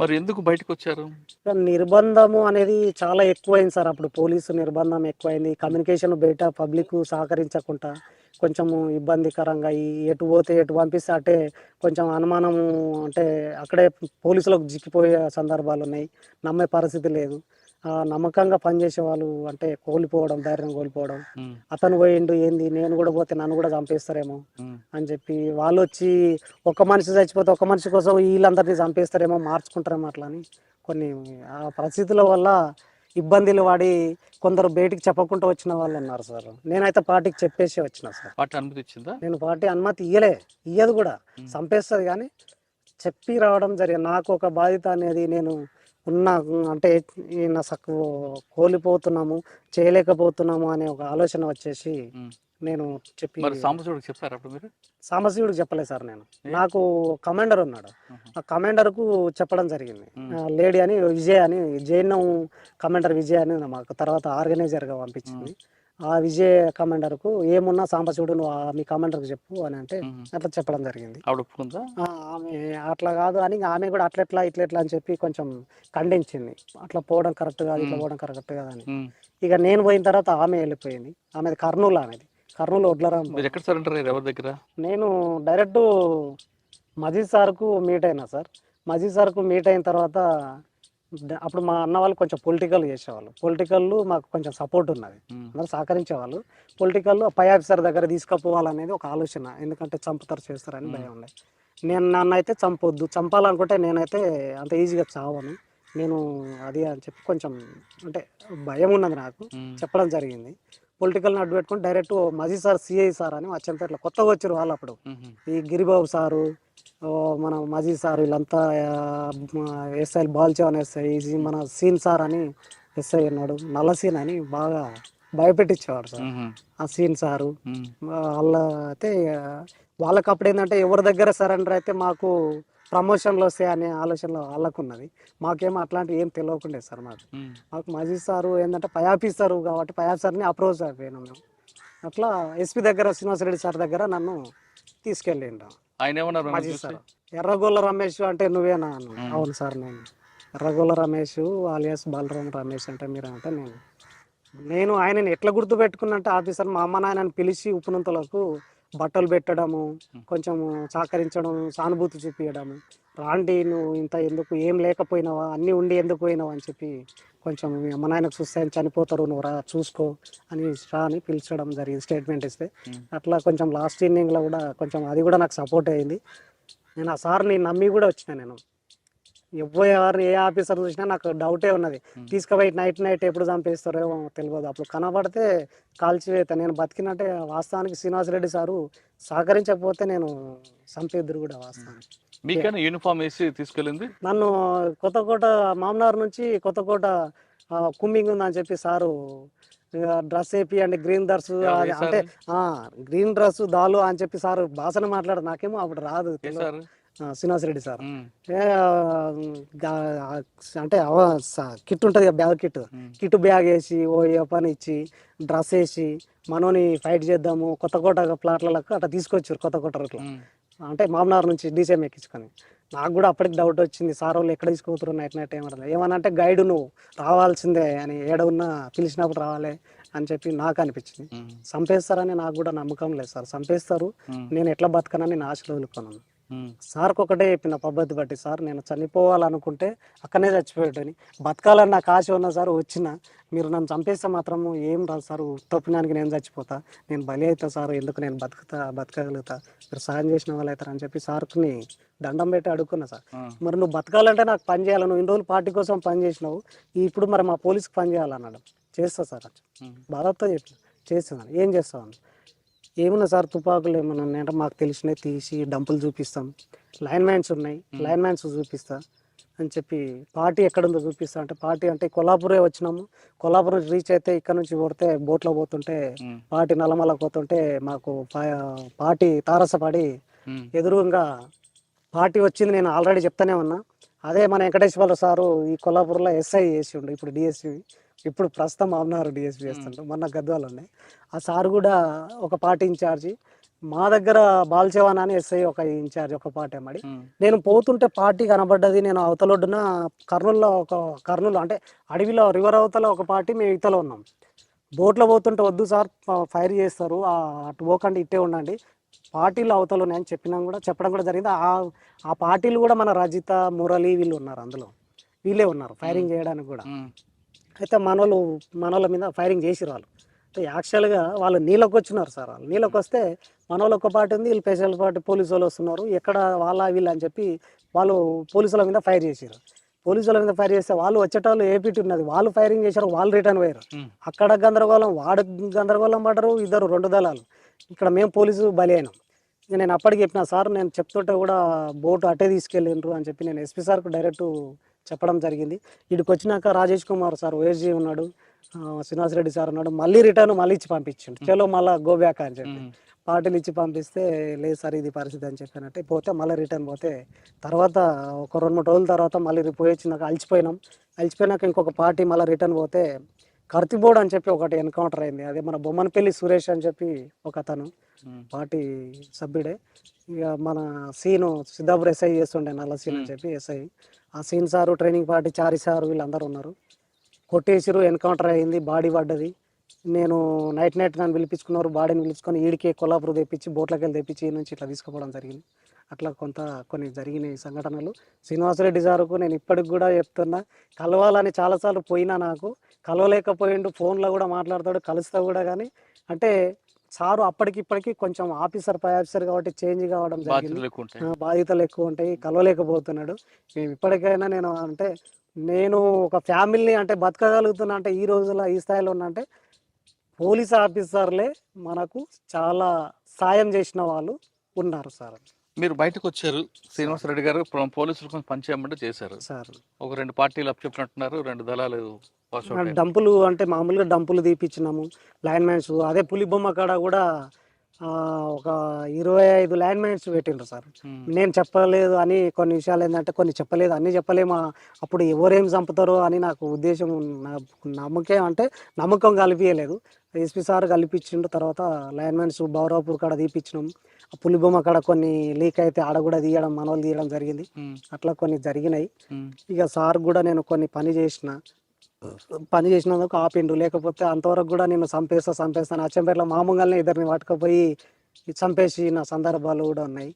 మరి ఎందుకు బయటకు వచ్చారు? నిర్బంధము అనేది చాలా ఎక్కువైంది సార్. అప్పుడు పోలీసు నిర్బంధం ఎక్కువైంది. కమ్యూనికేషన్ బయట పబ్లిక్ సహకరించకుండా కొంచెము ఇబ్బందికరంగా ఈ ఎటు పోతే ఎటు పంపిస్తే అటే కొంచెం అనుమానము అంటే అక్కడే పోలీసులకు చిక్కిపోయే సందర్భాలు ఉన్నాయి. నమ్మే పరిస్థితి లేదు. నమ్మకంగా పనిచేసే వాళ్ళు అంటే కోల్పోవడం ధైర్యం కోల్పోవడం. అతను పోయిండు ఏంది నేను కూడా పోతే నన్ను కూడా చంపేస్తారేమో అని చెప్పి వాళ్ళు వచ్చి ఒక మనిషి చచ్చిపోతే ఒక మనిషి కోసం వీళ్ళందరినీ చంపేస్తారేమో మార్చుకుంటారేమో అట్లా అని కొన్ని ఆ పరిస్థితుల వల్ల ఇబ్బందులు పడి కొందరు బయటికి చెప్పకుండా వచ్చిన వాళ్ళు ఉన్నారు సార్. నేనైతే పార్టీకి చెప్పేసి వచ్చిన సార్. పార్టీ అనుమతి ఇచ్చిందా? నేను పార్టీ అనుమతి ఇయ్యలే ఇయ్యదు కూడా. చంపేస్తుంది కానీ చెప్పి రావడం జరిగింది. నాకు ఒక బాధ్యత అనేది నేను ఉన్న అంటే ఈయన సక్కు కోల్పోతున్నాము చేయలేకపోతున్నాము అనే ఒక ఆలోచన వచ్చేసి. నేను చెప్పి సాంబశివుడికి చెప్పారు అప్పుడు మీరు? సాంబశివుడికి చెప్పలేదు సార్ నేను? నాకు కమాండర్ ఉన్నాడు. ఆ కమాండర్కు చెప్పడం జరిగింది. లేడీ అని విజయ్ అని జైనం కమాండర్ విజయ్ అని మాకు తర్వాత ఆర్గనైజర్గా పంపించింది. ఆ విజయ్ కమాండర్కు ఏమున్నా సాంబశివుడు నువ్వు ఆ మీ కమాండర్కి చెప్పు అని అంటే. అట్లా చెప్పడం జరిగింది. ఆవిడ ఒప్పుకుందా? ఆ, ఆమె అట్లా కాదు అని ఇంకా ఆమె కూడా అట్లెట్లా ఇట్లెట్లా అని చెప్పి కొంచెం ఖండించింది. అట్లా పోవడం కరెక్ట్ కాదు ఇట్లా. పోవడం కరెక్ట్ కాదు అని ఉమ్. ఇక నేను పోయిన తర్వాత ఆమె వెళ్ళిపోయింది. ఆమెది కర్నూలు ఆమెది. కర్నూలు వడ్లరాం మీరు ఎక్కడ సరెండర్ అయ్యారు ఎవరి దగ్గర? నేను డైరెక్ట్ మజీద్ సార్కు మీట్ అయినా సార్. మజీద్ సార్కు మీట్ అయిన తర్వాత అప్పుడు మా అన్న వాళ్ళు కొంచెం పొలిటికల్ చేసేవాళ్ళు. పొలిటికల్ మాకు కొంచెం సపోర్ట్ ఉన్నది. అందరూ సహకరించేవాళ్ళు. పొలిటికల్ పై ఆఫీసర్ దగ్గర తీసుకుపోవాలనేది ఒక ఆలోచన. ఎందుకంటే చంపుతారు చేస్తారని భయం ఉండే. నేను నన్ను అయితే చంపొద్దు. చంపాలనుకుంటే నేనైతే అంత ఈజీగా చావను. నేను అది అని చెప్పి కొంచెం అంటే భయం ఉన్నది నాకు. చెప్పడం జరిగింది. పొలిటికల్ అడ్డు పెట్టుకుని direct Maji sir CI sir అని అచ్చంపేటలో కొత్తగా వచ్చారు వాళ్ళు అప్పుడు. ఈ గిరిబాబు సారు మన మజీ సార్ వీళ్ళంతా ఎస్ఐ బాల్చవన్ ఎస్ఐ మన సీన్ సార్ అని ఎస్ఐ ఉన్నాడు నల్ల సీన్ అని బాగా భయపెట్టించేవాడు సార్. ఆ సీన్ సారు. వాళ్ళ అయితే వాళ్ళకి అప్పుడు ఏంటంటే ఎవరి దగ్గర సరెండర్ అయితే మాకు ప్రమోషన్లు వస్తాయి అనే ఆలోచనలో వాళ్ళకు ఉన్నది మాకేమో అట్లాంటివి ఏం తెలియకుండే సార్ మాకు. మాకు మజీ సారు ఏంటంటే పై ఆఫీసరు కాబట్టి పై ఆఫీసర్ని అప్రోచ్ అయిపోయాను మేము. అట్లా ఎస్పీ దగ్గర శ్రీనివాసరెడ్డి సార్ దగ్గర నన్ను తీసుకెళ్ళిండు ఆయన ఏమన్నారు మజీ? సార్. ఎర్రగోళ్ళ రమేష్ అంటే నువ్వేనా. అవును సార్ నేను. ఎర్రగోళ్ళ రమేష్ ఆలియాస్ బాలరామ్ రమేష్ అంటే మీరు అంటే నేను. నేను ఆయనని ఎట్లా గుర్తు పెట్టుకున్నంటే ఆఫీసర్ మా అమ్మ నాయనని పిలిచి ఉప్పునంతలకు బట్టలు పెట్టడము కొంచెం సహకరించడం సానుభూతి చూపించడము రాండి నువ్వు ఇంత ఎందుకు ఏం లేకపోయినావా అన్నీ ఉండి ఎందుకు పోయినావా అని చెప్పి కొంచెం మీ అమ్మ నాయనకు చూస్తే ఆయన చనిపోతారు నువ్వు రా చూసుకో అని రా అని పిలిచడం జరిగింది స్టేట్మెంట్ ఇస్తే. అట్లా కొంచెం లాస్ట్ ఇన్నింగ్లో కూడా కొంచెం అది కూడా నాకు సపోర్ట్ అయింది. నేను ఆ సార్ని నమ్మి కూడా వచ్చిన నేను. ఎవరు ఏ ఆఫీసర్ చూసినా నాకు డౌటే ఉన్నది. తీసుకుపోయి నైట్ నైట్ ఎప్పుడు చంపేస్తారో తెలియదు అప్పుడు కనబడితే కాల్చివేత. నేను బతికినట్టే వాస్తవానికి శ్రీనివాసరెడ్డి సారు సహకరించకపోతే నేను చంపేద్దరు కూడా వాస్తవానికి. మీకైనా యూనిఫామ్ వేసి తీసుకెళ్ళింది? నన్ను కొత్తకోట మామనార్ నుంచి కొత్తకోట కుమ్మింగ్ ఉందని చెప్పి సారు డ్రెస్ వేపియండి గ్రీన్ డ్రెస్ అంటే? గ్రీన్ డ్రెస్ దాలు అని చెప్పి సార్ భాషను మాట్లాడు నాకేమో అప్పుడు రాదు తెలియదు. సార్. అంటే కిట్ ఉంటుంది కదా బ్యాగ్ కిట్. కిట్ బ్యాగ్ వేసి ఓ ఏ పని ఇచ్చి డ్రెస్ వేసి మనోని ఫైట్ చేద్దాము కొత్తకోట ప్లాట్లకు అట్లా తీసుకొచ్చారు కొత్తకోట అట్లా ఉమ్, అంటే మామనార్ నుంచి డీసీఎం ఎక్కించుకొని. నాకు కూడా అప్పటికి డౌట్ వచ్చింది సార్ వాళ్ళు ఎక్కడ తీసుకుపోతారు నైట్ నైట్ ఏమన్నా ఏమన్నా గైడ్ నువ్వు రావాల్సిందే అని ఏడ ఉన్నా పిలిచినప్పుడు రావాలి అని చెప్పి నాకు అనిపించింది. చంపేస్తారని నాకు కూడా నమ్మకం లేదు సార్. చంపేస్తారు. నేను ఎట్లా బతకనని నేను ఆశలు వదులుకున్నాను సార్కి ఒకటే చెప్పిన పద్ధతి బట్టి సార్ నేను చనిపోవాలనుకుంటే అక్కడనే చచ్చిపోయాడని బతకాలని నాకు ఆశ ఉన్నా సార్ వచ్చిన మీరు నన్ను చంపేస్తే మాత్రం ఏం రాదు సార్ ఉత్తపుణ్యానికి నేను చచ్చిపోతా. నేను బలి అవుతా సార్ ఎందుకు నేను బతుకుతా బతకగలుగుతా? మీరు సాయం చేసిన వాళ్ళు అవుతారని చెప్పి సార్ని దండం పెట్టి అడుక్కున్నా సార్. మరి నువ్వు బతకాలంటే నాకు పని చేయాలి నువ్వు ఇన్ని రోజులు పార్టీ కోసం పని చేసినావు. ఇప్పుడు మరి మా పోలీస్కి పని చేయాలన్నాడు. చేస్తా సార్ బాధతో చెప్పిన. చేస్తున్నాను ఏం చేస్తాను ఏమన్నా సార్ తుపాకులు ఏమన్నా ఉన్నాయంటే మాకు తెలిసినవి తీసి డంపులు చూపిస్తాం. లైన్ మ్యాన్స్ ఉన్నాయి. లైన్ మ్యాన్స్ చూపిస్తా అని చెప్పి పార్టీ ఎక్కడుందో చూపిస్తా. అంటే పార్టీ అంటే కొల్లాపురే వచ్చినాము. కొల్లాపురం రీచ్ అయితే ఇక్కడ నుంచి కొడితే బోట్లో పోతుంటే పార్టీ నల్లమల పోతుంటే మాకు పార్టీ తారసపడి ఎదురుగా పార్టీ వచ్చింది నేను ఆల్రెడీ చెప్తానే ఉన్నా. అదే మన వెంకటేశ్వర సారు ఈ కొల్లాపూర్లో ఎస్ఐ చేసి ఉండు ఇప్పుడు డిఎస్పి ఇప్పుడు ప్రస్తుతం మామనారు డిఎస్పి చేస్తుండ్రు మొన్న గద్వాలు ఉన్నాయి ఆ సారు కూడా ఒక పార్టీ ఇన్ఛార్జి మా దగ్గర బాల్చేవాన్ అని ఎస్ఐ ఒక ఇన్ఛార్జ్ ఒక పార్టీ అమ్మడి నేను పోతుంటే పార్టీ కనబడ్డది నేను అవతలొడ్డున కర్నూలులో ఒక కర్నూలు అంటే అడవిలో రివర్ అవతల ఒక పార్టీ మేము ఇతలో ఉన్నాం. బోట్లో పోతుంటే వద్దు సార్ ఫైర్ చేస్తారు ఆ అటు పోకండి ఇట్టే ఉండండి. పార్టీలు అవతల ఉన్నాయని చెప్పినా కూడా చెప్పడం కూడా జరిగింది. ఆ ఆ పార్టీలు కూడా మన రజిత మురళి వీళ్ళు ఉన్నారు అందులో. వీళ్ళే ఉన్నారు ఫైరింగ్ చేయడానికి కూడా. అయితే మనోళ్ళు మనోళ్ళ మీద ఫైరింగ్ చేసిరు వాళ్ళు. అంటే యాక్చువల్గా వాళ్ళు నీళ్ళకి వచ్చినారు సార్ వాళ్ళు. నీళ్ళకి వస్తే మనోళ్ళు ఒక పార్టీ ఉంది వీళ్ళు స్పెషల్ పార్టీ పోలీసు వాళ్ళు వస్తున్నారు. ఎక్కడ వాళ్ళ వీళ్ళు అని చెప్పి వాళ్ళు పోలీసుల మీద ఫైర్ చేసిరు పోలీసుల మీద ఫైర్ చేస్తే వాళ్ళు వచ్చేటోళ్ళు ఏపీటీ ఉన్నది? వాళ్ళు ఫైరింగ్ చేశారు వాళ్ళు రిటర్న్ పోయారు. అక్కడ గందరగోళం వాడు గందరగోళం పడ్డరు ఇద్దరు రెండు దళాలు. ఇక్కడ మేము పోలీసు బలి అయినాం. నేను అప్పటికి చెప్పిన సార్ నేను చెప్తుంటే కూడా బోటు అట్టే తీసుకెళ్ళిండ్రు అని చెప్పి నేను ఎస్పీ సార్కు డైరెక్ట్ చెప్పడం జరిగింది. ఇక్కడికి వచ్చినాక రాజేష్ కుమార్ సార్ ఓఎస్జీ ఉన్నాడు శ్రీనివాస్ రెడ్డి సార్ ఉన్నాడు మళ్ళీ రిటర్న్ మళ్ళీ ఇచ్చి పంపించిండు. చలో మళ్ళీ గో బ్యాక్ అని చెప్పి. పార్టీలు ఇచ్చి పంపిస్తే లేదు సార్ ఇది పరిస్థితి అని చెప్పానంటే పోతే మళ్ళీ రిటర్న్ పోతే తర్వాత ఒక రెండు మూడు రోజుల తర్వాత మళ్ళీ పోయి వచ్చినాక అలిచిపోయినాం. అలిచిపోయినాక ఇంకొక పార్టీ మళ్ళీ రిటర్న్ పోతే కర్తిబోర్డ్ అని చెప్పి ఒకటి ఎన్కౌంటర్ అయింది. అదే మన బొమ్మనపల్లి సురేష్ అని చెప్పి ఒక అతను పార్టీ సభ్యుడే. ఇక మన సీను సిద్ధాపురం ఎస్ఐ చేస్తుండే నల్ల సీన్ అని చెప్పి SI. Scene sir training party Chari sir వీళ్ళందరూ ఉన్నారు. కొట్టేసిరు ఎన్కౌంటర్ అయింది బాడీ పడ్డది. నేను నైట్ నైట్ నన్ను పిలిపించుకున్నారు బాడీని పిలుచుకొని ఈడికి కొల్లాపూర్ తెప్పించి బోట్లకెళ్ళి తెప్పించి నుంచి ఇట్లా తీసుకుపోవడం జరిగింది. అట్లా కొంత కొన్ని జరిగినాయి సంఘటనలు. శ్రీనివాసరెడ్డి సార్కు నేను ఇప్పటికి కూడా చెప్తున్నా కలవాలని చాలాసార్లు పోయినా నాకు కలవలేకపోయిండు ఫోన్లో కూడా మాట్లాడతాడు కలుస్తా కూడా కానీ అంటే సారు అప్పటికి ఇప్పటికి కొంచెం ఆఫీసర్ పై ఆఫీసర్ కాబట్టి చేంజ్ కావడం జరిగింది. బాధ్యతలు ఎక్కువ ఉంటాయి. ఆ, బాధ్యతలు ఎక్కువ ఉంటాయి. కలవలేకపోతున్నాడు. మేము ఇప్పటికైనా నేను అంటే నేను ఒక ఫ్యామిలీని అంటే బతకగలుగుతున్నా అంటే ఈ రోజుల్లో ఈ స్థాయిలో ఉన్నా అంటే పోలీస్ ఆఫీసర్లే మనకు చాలా సాయం చేసిన వాళ్ళు ఉన్నారు సార్. మీరు బయటకు వచ్చారు శ్రీనివాసరెడ్డి గారు పోలీసులు కొంచెం పనిచేయమంటే చేశారు సార్ ఒక రెండు పార్టీలు అప్పచెప్పినట్టున్నారు రెండు దళాలు. డంపులు అంటే మామూలుగా డంపులు తీపిచ్చినాము లైన్ మ్యాన్స్ అదే పులి బొమ్మ కాడ కూడా ఒక ఇరవై ఐదు లైన్ మ్యాన్స్ పెట్టిండ్రు సార్. నేను చెప్పలేదు అని కొన్ని విషయాలు ఏంటంటే కొన్ని చెప్పలేదు అన్ని చెప్పలేమా అప్పుడు ఎవరేం చంపుతారో అని నాకు ఉద్దేశం నా- నమ్మకం అంటే నమ్మకం కలిపియలేదు. ఎస్పీ సార్ కల్పించిండు తర్వాత లైన్మెన్స్ బౌరాపూర్ కాడ తీపిచ్చినాం. ఆ పులిబొమ్మ కాడ కొన్ని లీక్ అయితే ఆడ కూడా తీయడం మనోళ్ళు తీయడం జరిగింది. అట్లా కొన్ని జరిగినాయి. ఇక సార్ కూడా నేను కొన్ని పని చేసిన పని చేసినందుకు ఆపిండు లేకపోతే అంతవరకు కూడా నేను చంపేస్తా చంపేస్తాను అచ్చంపేటలో మామూలుగానే ఇద్దరిని పట్టుకపోయి చంపేసిన సందర్భాలు కూడా ఉన్నాయి.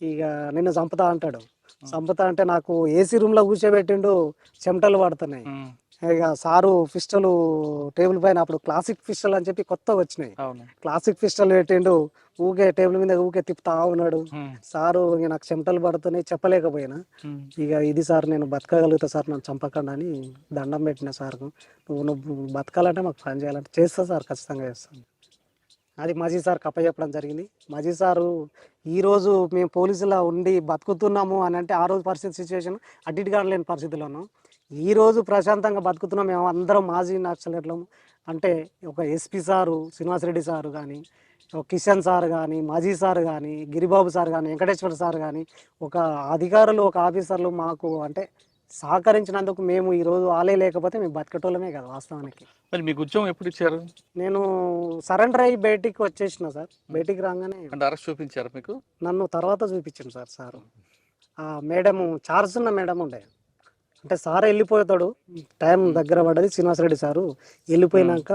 ఇక నిన్ను చంపుతా అంటాడు. చంపుతా అంటే నాకు ఏసీ రూమ్లో కూర్చోబెట్టిండు చెమటలు పడుతున్నాయి. ఇక సారు పిస్టల్ టేబుల్ పైన అప్పుడు క్లాసిక్ పిస్టల్ అని చెప్పి కొత్తగా వచ్చినాయి. క్లాసిక్ పిస్టల్ పెట్టిండు ఊకే టేబుల్ మీద ఊకే తిప్పుతా ఉన్నాడు. సారు ఇక నాకు చెమటలు పడుతున్నాయి చెప్పలేకపోయినా. ఇక ఇది సార్ నేను బతకగలుగుతా సార్ నన్ను చంపకండి అని దండం పెట్టిన సార్కు. నువ్వు నువ్వు బతకాలంటే మాకు పని చేయాలంటే చేస్తా సార్ ఖచ్చితంగా చేస్తాను అది మజీ సార్ చెప్పడం జరిగింది. మజీ సారు ఈరోజు మేము పోలీసులా ఉండి బతుకుతున్నాము అని అంటే ఆ రోజు పరిస్థితి సిచ్యువేషన్ అడ్డిటిగా లేని పరిస్థితిలో ఉన్నాం. ఈ రోజు ప్రశాంతంగా బతుకుతున్నాం. మేము అందరం మాజీ నక్సలెట్లము అంటే ఒక ఎస్పీ సారు శ్రీనివాసరెడ్డి సారు కానీ ఒక కిషన్ సార్ కానీ మాజీ సార్ కానీ గిరిబాబు సార్ కానీ వెంకటేశ్వర సార్ కానీ ఒక అధికారులు ఒక ఆఫీసర్లు మాకు అంటే సహకరించినందుకు మేము ఈరోజు ఆలే లేకపోతే మేము బతికటోళ్ళమే కదా వాస్తవానికి. మరి మీకు ఉద్యోగం ఎప్పుడు ఇచ్చారు? నేను సరెండర్ అయ్యి బయటికి వచ్చేసిన సార్. బయటికి రాగానే అరెస్ట్ చూపించారు మీకు? నన్ను తర్వాత చూపించింది సార్ సారు. మేడం చార్జ్ ఉన్న మేడం ఉండే అంటే సార్ వెళ్ళిపోతాడు. టైం దగ్గర పడ్డది శ్రీనివాసరెడ్డి సారు. వెళ్ళిపోయినాక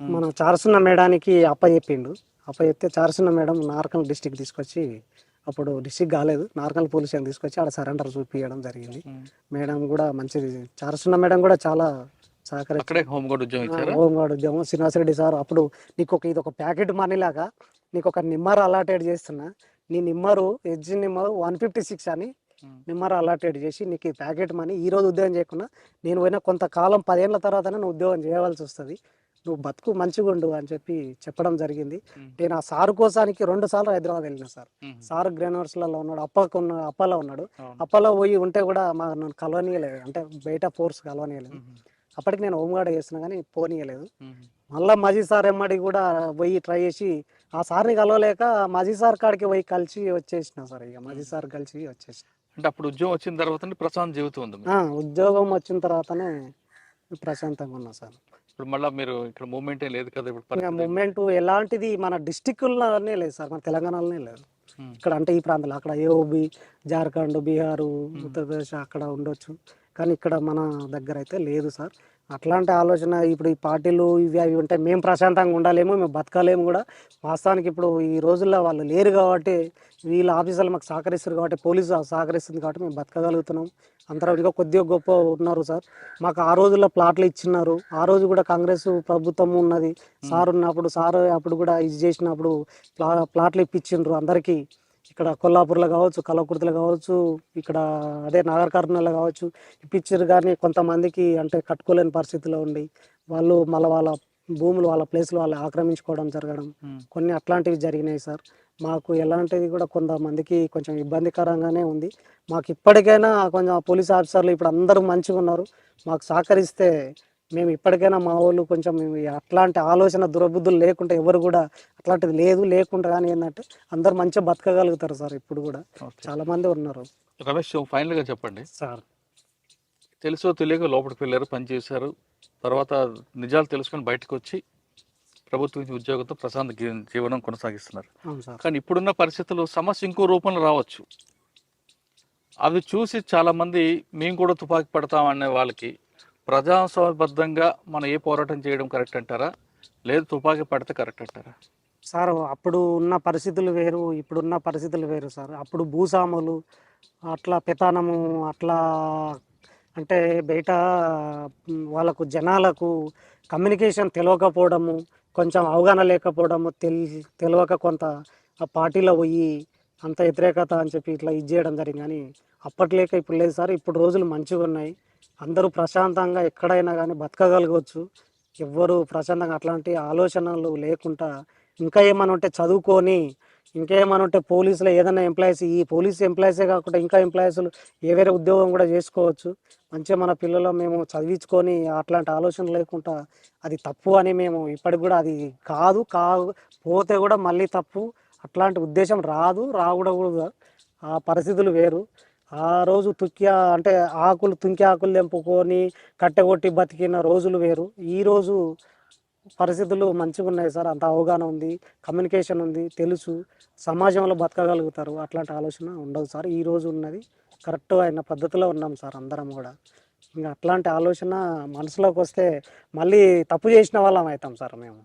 మనం చార్సున్న మేడానికి అప్ప చెప్పిండు. అప్ప చెప్తే చార్సున్న మేడం నార్కల్ డిస్టిక్ తీసుకొచ్చి అప్పుడు డిస్టిక్ కాలేదు. నార్కల్ పోలీస్ స్టేషన్ తీసుకొచ్చి ఆడ సరెండర్ చూపించడం జరిగింది. మేడం కూడా మంచిది. చార్సున్న మేడం కూడా చాలా సహకరి అక్కడే హోమ్ గార్డ్ ఉద్యోగం హోంగార్డ్ ఉద్యోగం. శ్రీనివాసరెడ్డి సార్ అప్పుడు నీకు ఒక ఇది ఒక ప్యాకెట్ మనీ లాగా నీకు ఒక నిమ్మర్ అలాటెడ్ చేస్తున్నా. నీ నిమ్మరు ఎడ్జ్ నిమ్మరు వన్ ఫిఫ్టీ సిక్స్ అని నిమ్మర్ అలాటెడ్ చేసి నీకు ఈ ప్యాకెట్ మనీ ఈ రోజు ఉద్యోగం చేయకుండా నేను పోయిన కొంతకాలం పదేళ్ళ తర్వాతనే నువ్వు ఉద్యోగం చేయవలసి వస్తుంది. నువ్వు బతుకు మంచిగా ఉండు అని చెప్పి చెప్పడం జరిగింది. నేను ఆ సారు కోసానికి రెండు సార్లు హైదరాబాద్ వెళ్ళిన సార్. సార్ గ్రెనర్స్లలో ఉన్నాడు అప్పకు ఉన్న అప్పలో ఉన్నాడు. అప్పలో పోయి ఉంటే కూడా మా నన్ను కలవనీయలేదు. అంటే బయట ఫోర్స్ కలవనీయలేదు. అప్పటికి నేను హోంగార్డ్ చేస్తున్నా కానీ పోనీయలేదు. మళ్ళా మజీ సార్ ఎమ్మడి కూడా పోయి ట్రై చేసి ఆ సార్ని కలవలేక మజీ సార్ కాడికి పోయి కలిసి వచ్చేసిన సార్ ఇక. మజీ సార్ కలిసి వచ్చేసిన. అంటే అప్పుడు ఉద్యోగం వచ్చిన తర్వాత ప్రశాంత్ జీవితం ఉంది. ఆ, ఉద్యోగం వచ్చిన తర్వాతనే ప్రశాంతంగా ఉన్నా సార్ ఇప్పుడు మళ్ళీ మీరు ఇక్కడ మూమెంట్ ఏం లేదు కదా ఇప్పుడు పరిస్థితి. మూమెంట్ ఎలాంటిది మన డిస్టిక్లోనే లేదు సార్ మన తెలంగాణలోనే లేదు ఉమ్. ఇక్కడ అంటే ఈ ప్రాంతాలు అక్కడ ఏఓబి జార్ఖండ్ బీహారు ఉత్తరప్రదేశ్ అక్కడ ఉండొచ్చు కానీ ఇక్కడ మన దగ్గర అయితే లేదు సార్ అట్లాంటి ఆలోచన ఇప్పుడు ఈ పార్టీలు ఇవి అవి ఉంటే మేము ప్రశాంతంగా ఉండాలేమో మేము బతకాలేము కూడా. వాస్తవానికి ఇప్పుడు ఈ రోజుల్లో వాళ్ళు లేరు కాబట్టి వీళ్ళ ఆఫీసర్లు మాకు సహకరిస్తారు కాబట్టి పోలీసు సహకరిస్తుంది కాబట్టి మేము బతకగలుగుతున్నాం. అందరూ ఇంకా కొద్దిగా గొప్ప ఉన్నారు సార్. మాకు ఆ రోజుల్లో ప్లాట్లు ఇచ్చినారు. ఆ రోజు కూడా కాంగ్రెస్ ప్రభుత్వం ఉన్నది. సార్ ఉన్నప్పుడు సార్ అప్పుడు కూడా ఇది చేసినప్పుడు ప్లా ప్లాట్లు ఇప్పించిండ్రు అందరికీ. ఇక్కడ కొల్లాపూర్లో కావచ్చు కలకుర్తిలో కావచ్చు ఇక్కడ అదే నాగర్ కర్నూలులో కావచ్చు ఇప్పించారు కానీ కొంతమందికి అంటే కట్టుకోలేని పరిస్థితిలో ఉండి వాళ్ళు మళ్ళీ వాళ్ళ భూములు వాళ్ళ ప్లేస్లు వాళ్ళు ఆక్రమించుకోవడం జరగడం. కొన్ని అట్లాంటివి జరిగినాయి సార్. మాకు ఎలాంటిది కూడా కొంతమందికి కొంచెం ఇబ్బందికరంగానే ఉంది. మాకు ఇప్పటికైనా కొంచెం పోలీస్ ఆఫీసర్లు ఇప్పుడు అందరూ మంచిగా ఉన్నారు. మాకు సహకరిస్తే మేము ఇప్పటికైనా మా వాళ్ళు కొంచెం అట్లాంటి ఆలోచన దురబుద్ధులు లేకుండా ఎవరు కూడా అట్లాంటిది లేదు లేకుండా కానీ ఏంటంటే అందరూ మంచిగా బతకగలుగుతారు సార్ ఇప్పుడు కూడా. చాలా మంది ఉన్నారు. రమేష్ ఫైనల్గా చెప్పండి. సార్. తెలుసో తెలియక లోపలికి వెళ్ళారు పనిచేశారు తర్వాత నిజాలు తెలుసుకొని బయటకు వచ్చి ప్రభుత్వ ఉద్యోగంతో ప్రశాంత జీవనం కొనసాగిస్తున్నారు. కానీ ఇప్పుడున్న పరిస్థితుల్లో సమస్య ఇంకో రూపంలో రావచ్చు. అవి చూసి చాలా మంది మేము కూడా తుపాకీ పడతామనే వాళ్ళకి ప్రజాస్వామ్యబద్ధంగా మనం ఏ పోరాటం చేయడం కరెక్ట్ అంటారా? లేదు తుపాకీ పడితే కరెక్ట్ అంటారా? సార్ అప్పుడు ఉన్న పరిస్థితులు వేరు ఇప్పుడున్న పరిస్థితులు వేరు సార్. అప్పుడు భూసాములు అట్లా పెతానము అట్లా అంటే బయట వాళ్ళకు జనాలకు కమ్యూనికేషన్ తెలియకపోవడము కొంచెం అవగాహన లేకపోవడము తెల్ తెలియక కొంత ఆ పార్టీలో పోయి అంత వ్యతిరేకత అని చెప్పి ఇట్లా ఇది చేయడం జరిగింది. కానీ అప్పట్లేక ఇప్పుడు లేదు సార్. ఇప్పుడు రోజులు మంచిగా ఉన్నాయి. అందరూ ప్రశాంతంగా ఎక్కడైనా కానీ బతకగలగవచ్చు ఎవ్వరు ప్రశాంతంగా అట్లాంటి ఆలోచనలు లేకుండా ఇంకా ఏమైనా ఉంటే చదువుకొని ఇంకా ఏమైనా ఉంటే పోలీసులు ఏదైనా ఎంప్లాయీస్ ఈ పోలీస్ ఎంప్లాయీసే కాకుండా ఇంకా ఎంప్లాయీస్లు ఏ వేరే ఉద్యోగం కూడా చేసుకోవచ్చు. మంచిగా మన పిల్లలు మేము చదివించుకొని అట్లాంటి ఆలోచన లేకుండా అది తప్పు అని మేము ఇప్పటికి కూడా అది కాదు. కా పోతే కూడా మళ్ళీ తప్పు. అట్లాంటి ఉద్దేశం రాదు రాకూడదు. ఆ పరిస్థితులు వేరు. ఆ రోజు తుక్కి అంటే ఆకులు తుంకి ఆకులు తెంపుకొని కట్టెగొట్టి బతికిన రోజులు వేరు. ఈరోజు పరిస్థితులు మంచిగా ఉన్నాయి సార్. అంత అవగాహన ఉంది కమ్యూనికేషన్ ఉంది తెలుసు. సమాజంలో బతకగలుగుతారు. అట్లాంటి ఆలోచన ఉండదు సార్. ఈ రోజు ఉన్నది కరెక్ట్ అయిన పద్ధతిలో ఉన్నాం సార్ అందరం కూడా. ఇంకా అట్లాంటి ఆలోచన మనసులోకి వస్తే మళ్ళీ తప్పు చేసిన వాళ్ళం అవుతాం సార్ మేము.